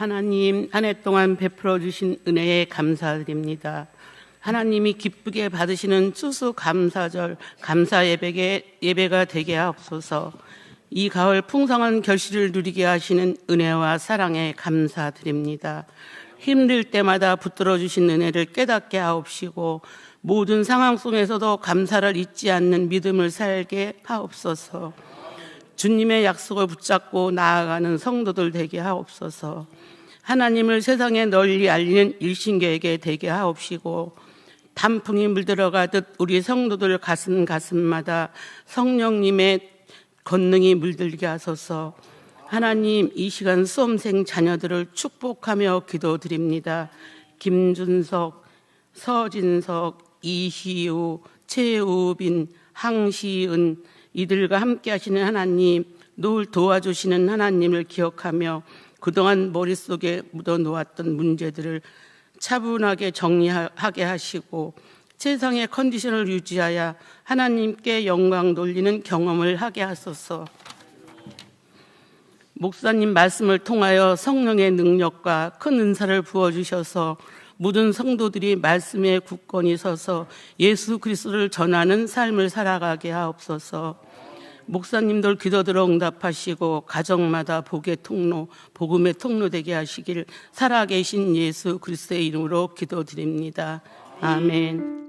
하나님 한 해 동안 베풀어 주신 은혜에 감사드립니다. 하나님이 기쁘게 받으시는 추수 감사절 감사 예배게, 예배가 되게 하옵소서. 이 가을 풍성한 결실을 누리게 하시는 은혜와 사랑에 감사드립니다. 힘들 때마다 붙들어 주신 은혜를 깨닫게 하옵시고 모든 상황 속에서도 감사를 잊지 않는 믿음을 살게 하옵소서. 주님의 약속을 붙잡고 나아가는 성도들 되게 하옵소서. 하나님을 세상에 널리 알리는 일신계에게 되게 하옵시고 단풍이 물들어가듯 우리 성도들 가슴 가슴마다 성령님의 권능이 물들게 하소서. 하나님 이 시간 수험생 자녀들을 축복하며 기도드립니다. 김준석, 서진석, 이희우, 최우빈, 항시은 이들과 함께 하시는 하나님, 늘 도와주시는 하나님을 기억하며 그동안 머릿속에 묻어 놓았던 문제들을 차분하게 정리하게 하시고 세상의 컨디션을 유지하여 하나님께 영광 돌리는 경험을 하게 하소서. 목사님 말씀을 통하여 성령의 능력과 큰 은사를 부어 주셔서 모든 성도들이 말씀에 굳건히 서서 예수 그리스도를 전하는 삶을 살아가게 하옵소서. 목사님들 기도들어 응답하시고 가정마다 복의 통로, 복음의 통로 되게 하시길 살아계신 예수 그리스도의 이름으로 기도드립니다. 아멘.